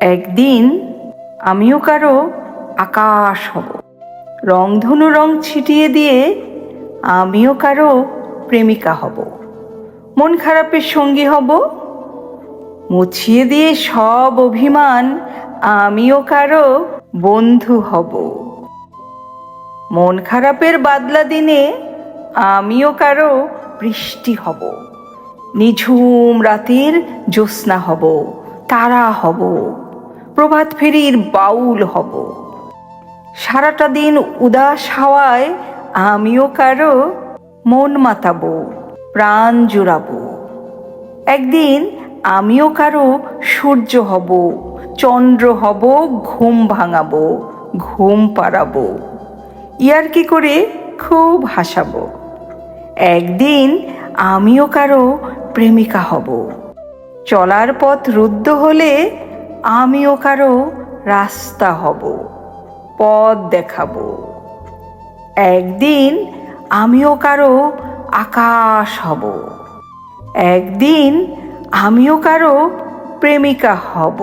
একদিন আমিও কারও আকাশ হব। রংধনু রং ছিটিয়ে দিয়ে আমিও কারও প্রেমিকা হব। মন খারাপের সঙ্গী হব। মুছিয়ে দিয়ে সব অভিমান আমিও কারও বন্ধু হব। মন খারাপের বাদলা দিনে আমিও কারও বৃষ্টি হব। নিঝুম রাতের জ্যোৎস্না হব, তারা হব। প্রভাত ফেরির বাউল হব। সারাটা দিন উদাস হাওয়ায় আমিও কারও মন মাতাবো, প্রাণ জোড়াবো। একদিন আমিও কারও সূর্য হব, চন্দ্র হব, ঘুম ভাঙাবো, ঘুম পাড়াবো। ইয়ার কি করে খুব হাসাবো? একদিন আমিও কারও প্রেমিকা হব। চলার পথ রুদ্ধ হলে আমিও কারও রাস্তা হব, পথ দেখাব। একদিন আমিও কারও আকাশ হব, একদিন আমিও কারও প্রেমিকা হব।